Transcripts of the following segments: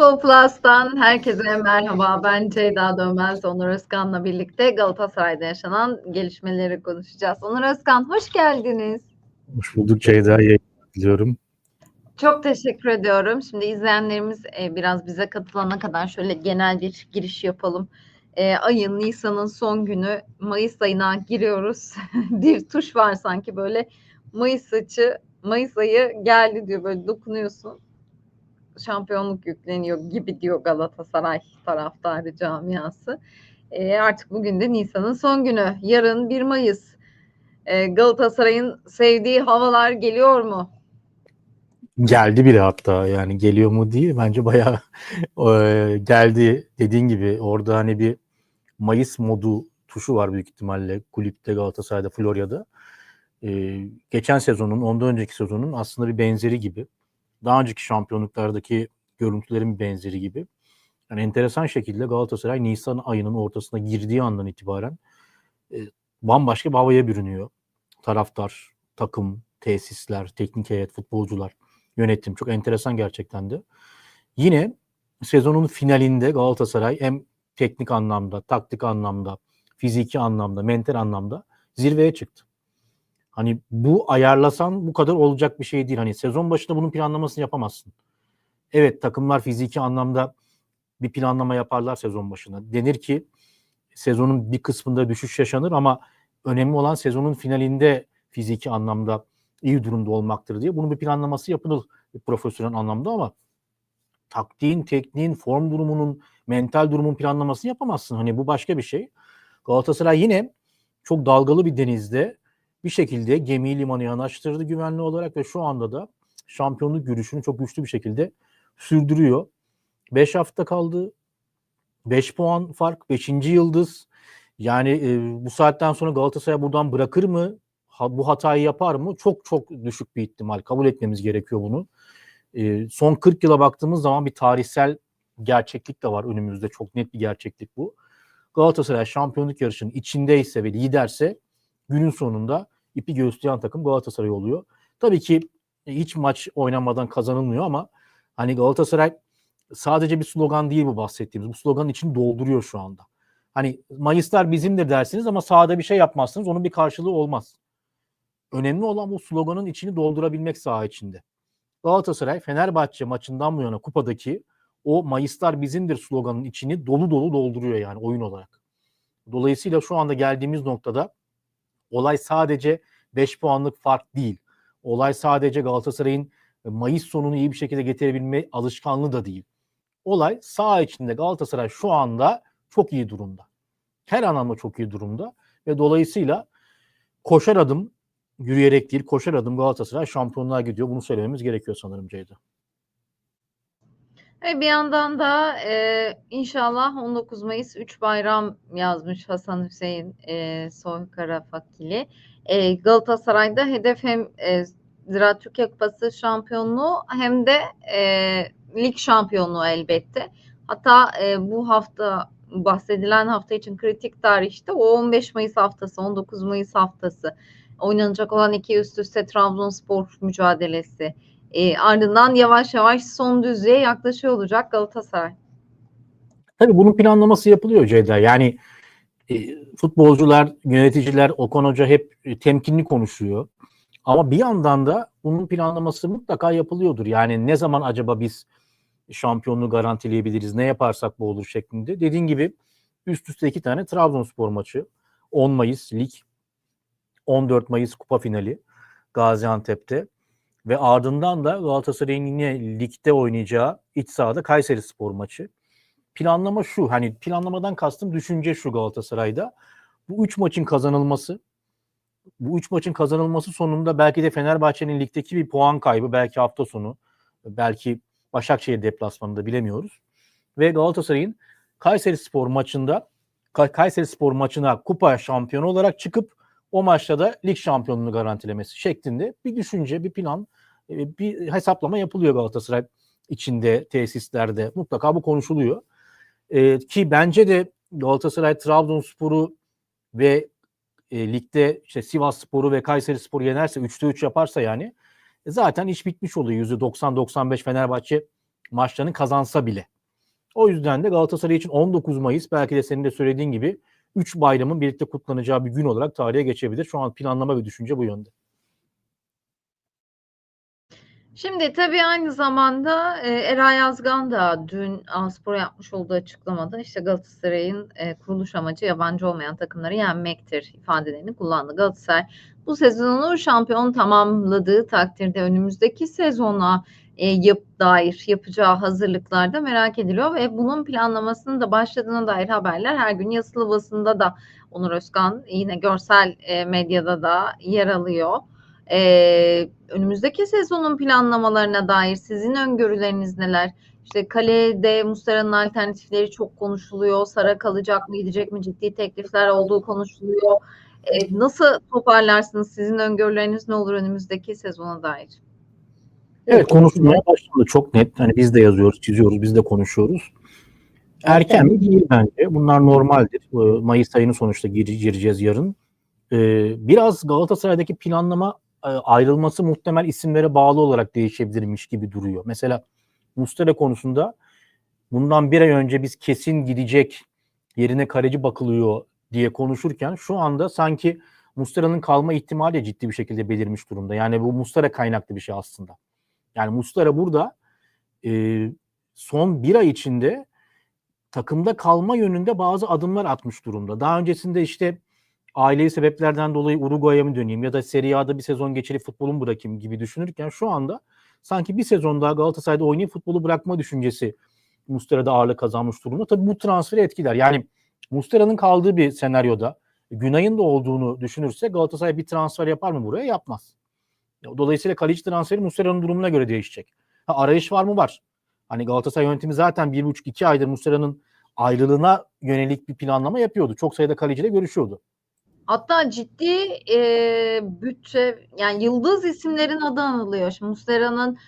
Futbol Plus'tan herkese merhaba. Ben Ceyda Dönmez, Onur Özkan'la birlikte Galatasaray'da yaşanan gelişmeleri konuşacağız. Onur Özkan, hoş geldiniz. Hoş bulduk Ceyda. İyi diliyorum. Çok teşekkür ediyorum. Şimdi izleyenlerimiz e, biraz bize katılana kadar şöyle genel bir giriş yapalım. E, ayın, Nisan'ın son günü Mayıs ayına giriyoruz. bir tuş var sanki böyle Mayıs açı, Mayıs ayı geldi diyor böyle dokunuyorsun şampiyonluk yükleniyor gibi diyor Galatasaray taraftarı camiası. E, artık bugün de Nisan'ın son günü. Yarın 1 Mayıs. E, Galatasaray'ın sevdiği havalar geliyor mu? Geldi bile hatta yani geliyor mu değil bence bayağı e, geldi dediğin gibi orada hani bir Mayıs modu tuşu var büyük ihtimalle kulüpte Galatasaray'da Florya'da. E, geçen sezonun ondan önceki sezonun aslında bir benzeri gibi. Daha önceki şampiyonluklardaki görüntülerin benzeri gibi. Yani enteresan şekilde Galatasaray Nisan ayının ortasına girdiği andan itibaren e, bambaşka bir havaya bürünüyor. Taraftar, takım, tesisler, teknik heyet, futbolcular, yönetim. Çok enteresan gerçekten de. Yine sezonun finalinde Galatasaray hem teknik anlamda, taktik anlamda, fiziki anlamda, mental anlamda zirveye çıktı. Hani bu ayarlasan bu kadar olacak bir şey değil. Hani sezon başında bunun planlamasını yapamazsın. Evet takımlar fiziki anlamda bir planlama yaparlar sezon başında. Denir ki sezonun bir kısmında düşüş yaşanır ama önemli olan sezonun finalinde fiziki anlamda iyi durumda olmaktır diye. Bunun bir planlaması yapılır profesyonel anlamda ama taktiğin, tekniğin, form durumunun, mental durumun planlamasını yapamazsın. Hani bu başka bir şey. Galatasaray yine çok dalgalı bir denizde bir şekilde gemiyi limana yanaştırdı güvenli olarak ve şu anda da şampiyonluk yürüyüşünü çok güçlü bir şekilde sürdürüyor. 5 hafta kaldı. 5 puan fark, 5. yıldız. Yani e, bu saatten sonra Galatasaray buradan bırakır mı? Ha, bu hatayı yapar mı? Çok çok düşük bir ihtimal. Kabul etmemiz gerekiyor bunu. E, son 40 yıla baktığımız zaman bir tarihsel gerçeklik de var önümüzde. Çok net bir gerçeklik bu. Galatasaray şampiyonluk yarışının içindeyse ve liderse günün sonunda ipi göğüsleyen takım Galatasaray oluyor. Tabii ki hiç maç oynanmadan kazanılmıyor ama hani Galatasaray sadece bir slogan değil bu bahsettiğimiz. Bu sloganın içini dolduruyor şu anda. Hani Mayıslar bizimdir dersiniz ama sahada bir şey yapmazsınız. Onun bir karşılığı olmaz. Önemli olan bu sloganın içini doldurabilmek saha içinde. Galatasaray Fenerbahçe maçından bu yana kupadaki o Mayıslar bizimdir sloganın içini dolu dolu dolduruyor yani oyun olarak. Dolayısıyla şu anda geldiğimiz noktada olay sadece 5 puanlık fark değil. Olay sadece Galatasaray'ın Mayıs sonunu iyi bir şekilde getirebilme alışkanlığı da değil. Olay sağ içinde Galatasaray şu anda çok iyi durumda. Her anlamda çok iyi durumda ve dolayısıyla koşar adım yürüyerek değil koşar adım Galatasaray şampiyonluğa gidiyor. Bunu söylememiz gerekiyor sanırım Ceyda. E bir yandan da e, inşallah 19 Mayıs 3 bayram yazmış Hasan Hüseyin e, Soykara Fakili. E, Galatasaray'da hedef hem e, Ziraat Türkiye Kupası şampiyonluğu hem de e, lig şampiyonluğu elbette. Hatta e, bu hafta bahsedilen hafta için kritik tarihte o 15 Mayıs haftası, 19 Mayıs haftası oynanacak olan iki üst üste Trabzonspor mücadelesi. E, ardından yavaş yavaş son düzlüğe yaklaşıyor olacak Galatasaray. Tabii bunun planlaması yapılıyor Ceyda. Yani e, futbolcular, yöneticiler, Okan Hoca hep e, temkinli konuşuyor. Ama bir yandan da bunun planlaması mutlaka yapılıyordur. Yani ne zaman acaba biz şampiyonluğu garantileyebiliriz, ne yaparsak bu olur şeklinde. Dediğin gibi üst üste iki tane Trabzonspor maçı. 10 Mayıs lig, 14 Mayıs kupa finali Gaziantep'te. Ve ardından da Galatasaray'ın yine ligde oynayacağı iç sahada Kayseri Spor maçı. Planlama şu, hani planlamadan kastım düşünce şu Galatasaray'da. Bu üç maçın kazanılması, bu üç maçın kazanılması sonunda belki de Fenerbahçe'nin ligdeki bir puan kaybı, belki hafta sonu, belki Başakşehir deplasmanında bilemiyoruz. Ve Galatasaray'ın Kayseri Spor maçında Kayseri Spor maçına kupa şampiyonu olarak çıkıp o maçta da lig şampiyonluğunu garantilemesi şeklinde bir düşünce, bir plan, bir hesaplama yapılıyor Galatasaray içinde, tesislerde. Mutlaka bu konuşuluyor. Ee, ki bence de Galatasaray Trabzonspor'u ve e, ligde işte Sivas Sporu ve Kayseri Sporu yenerse 3'te 3 yaparsa yani zaten iş bitmiş oluyor. %90-95 Fenerbahçe maçlarını kazansa bile. O yüzden de Galatasaray için 19 Mayıs belki de senin de söylediğin gibi 3 bayramın birlikte kutlanacağı bir gün olarak tarihe geçebilir. Şu an planlama ve düşünce bu yönde. Şimdi tabii aynı zamanda e, Eray Yazgan da dün Aspor yapmış olduğu açıklamada işte Galatasaray'ın e, kuruluş amacı yabancı olmayan takımları yenmektir ifadelerini kullandı. Galatasaray bu sezonu şampiyon tamamladığı takdirde önümüzdeki sezona e, yap, dair yapacağı hazırlıklarda merak ediliyor ve bunun planlamasının da başladığına dair haberler her gün yazılı basında da Onur Özkan yine görsel e, medyada da yer alıyor. Ee, önümüzdeki sezonun planlamalarına dair sizin öngörüleriniz neler? İşte kalede Muslera'nın alternatifleri çok konuşuluyor. Sara kalacak mı, gidecek mi? Ciddi teklifler olduğu konuşuluyor. Ee, nasıl toparlarsınız? Sizin öngörüleriniz ne olur önümüzdeki sezona dair? Evet konuşulmaya başlandı çok net. Hani biz de yazıyoruz, çiziyoruz, biz de konuşuyoruz. Erken mi değil bence. Bunlar normaldir. Mayıs ayını sonuçta gir- gireceğiz yarın. Ee, Biraz Galatasaray'daki planlama e, ayrılması muhtemel isimlere bağlı olarak değişebilirmiş gibi duruyor. Mesela Mustera konusunda bundan bir ay önce biz kesin gidecek yerine kaleci bakılıyor diye konuşurken şu anda sanki Mustera'nın kalma ihtimali ciddi bir şekilde belirmiş durumda. Yani bu Mustera kaynaklı bir şey aslında. Yani Mustera burada e, son bir ay içinde takımda kalma yönünde bazı adımlar atmış durumda. Daha öncesinde işte ailevi sebeplerden dolayı Uruguay'a mı döneyim ya da Serie A'da bir sezon geçirip futbolu bırakayım gibi düşünürken şu anda sanki bir sezon daha Galatasaray'da oynayıp futbolu bırakma düşüncesi Mustera'da ağırlık kazanmış durumda. Tabii bu transferi etkiler. Yani Mustera'nın kaldığı bir senaryoda Günay'ın da olduğunu düşünürse Galatasaray bir transfer yapar mı buraya? Yapmaz. Dolayısıyla kaleci transferi Mustera'nın durumuna göre değişecek. Ha, arayış var mı? Var. Hani Galatasaray yönetimi zaten bir buçuk iki aydır Mustera'nın ayrılığına yönelik bir planlama yapıyordu. Çok sayıda kaleciyle görüşüyordu. Hatta ciddi e, bütçe yani yıldız isimlerin adı anılıyor. Şimdi Muslera'nın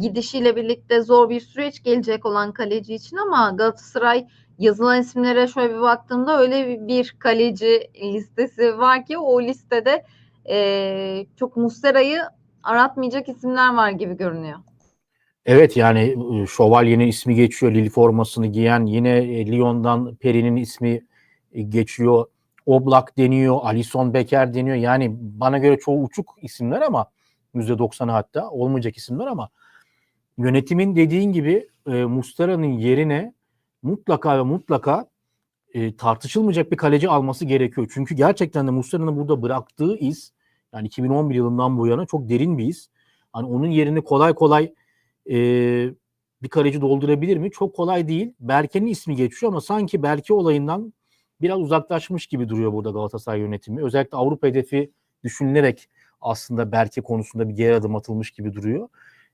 gidişiyle birlikte zor bir süreç gelecek olan kaleci için ama Galatasaray yazılan isimlere şöyle bir baktığımda öyle bir kaleci listesi var ki o listede e, çok Muslera'yı aratmayacak isimler var gibi görünüyor. Evet yani e, Şövalye'nin ismi geçiyor. Lille formasını giyen yine e, Lyon'dan Peri'nin ismi e, geçiyor. Oblak deniyor. Alisson Becker deniyor. Yani bana göre çoğu uçuk isimler ama %90'ı hatta olmayacak isimler ama yönetimin dediğin gibi e, Mustara'nın yerine mutlaka ve mutlaka e, tartışılmayacak bir kaleci alması gerekiyor. Çünkü gerçekten de Mustara'nın burada bıraktığı iz yani 2011 yılından bu yana çok derin bir iz. Hani onun yerini kolay kolay e, bir kaleci doldurabilir mi? Çok kolay değil. Berke'nin ismi geçiyor ama sanki Berke olayından biraz uzaklaşmış gibi duruyor burada Galatasaray yönetimi. Özellikle Avrupa hedefi düşünülerek aslında Berke konusunda bir geri adım atılmış gibi duruyor.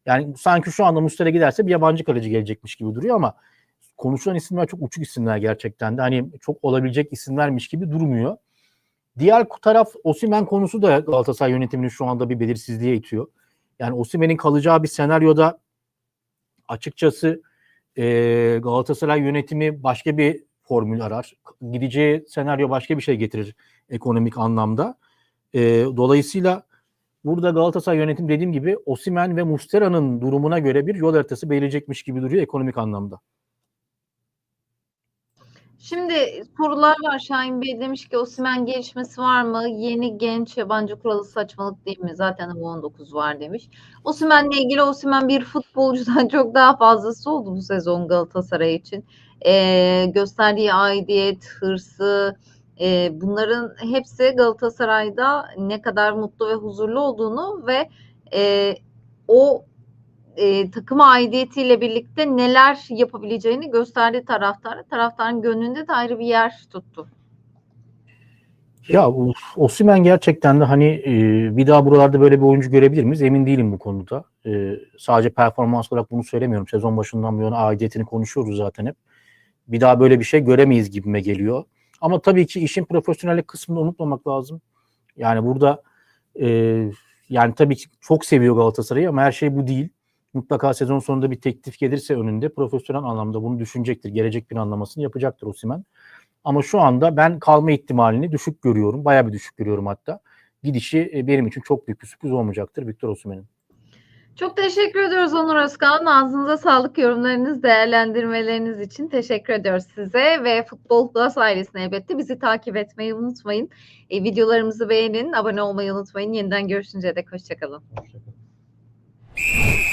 Yani sanki şu anda Mustera giderse bir yabancı kaleci gelecekmiş gibi duruyor ama konuşulan isimler çok uçuk isimler gerçekten de. Hani çok olabilecek isimlermiş gibi durmuyor. Diğer taraf Osimen konusu da Galatasaray yönetiminin şu anda bir belirsizliğe itiyor. Yani Osimen'in kalacağı bir senaryoda açıkçası e, Galatasaray yönetimi başka bir formül arar. Gideceği senaryo başka bir şey getirir ekonomik anlamda. E, dolayısıyla burada Galatasaray yönetim dediğim gibi Osimen ve Mustera'nın durumuna göre bir yol haritası belirleyecekmiş gibi duruyor ekonomik anlamda. Şimdi sorular var. Şahin Bey demiş ki Osimhen gelişmesi var mı? Yeni genç yabancı kuralı saçmalık değil mi? Zaten bu 19 var demiş. Osimhen'le ilgili Osimhen bir futbolcudan çok daha fazlası oldu bu sezon Galatasaray için. Ee, gösterdiği aidiyet, hırsı, e, bunların hepsi Galatasaray'da ne kadar mutlu ve huzurlu olduğunu ve e, o e, takım aidiyetiyle birlikte neler yapabileceğini gösterdi taraftara. Taraftarın gönlünde de ayrı bir yer tuttu. Ya Osimen gerçekten de hani e, bir daha buralarda böyle bir oyuncu görebilir miyiz? Emin değilim bu konuda. E, sadece performans olarak bunu söylemiyorum. Sezon başından bu yana aidiyetini konuşuyoruz zaten hep. Bir daha böyle bir şey göremeyiz gibime geliyor. Ama tabii ki işin profesyonellik kısmını unutmamak lazım. Yani burada e, yani tabii ki çok seviyor Galatasaray'ı ama her şey bu değil mutlaka sezon sonunda bir teklif gelirse önünde profesyonel anlamda bunu düşünecektir. Gelecek bir anlamasını yapacaktır Osimen. Ama şu anda ben kalma ihtimalini düşük görüyorum. Baya bir düşük görüyorum hatta. Gidişi e, benim için çok büyük bir sürpriz olmayacaktır Victor Osimen'in. Çok teşekkür ediyoruz Onur Özkan. Ağzınıza sağlık yorumlarınız, değerlendirmeleriniz için teşekkür ediyoruz size ve Futbol Plus ailesine elbette bizi takip etmeyi unutmayın. E, videolarımızı beğenin, abone olmayı unutmayın. Yeniden görüşünceye dek hoşçakalın. Hoşçakalın.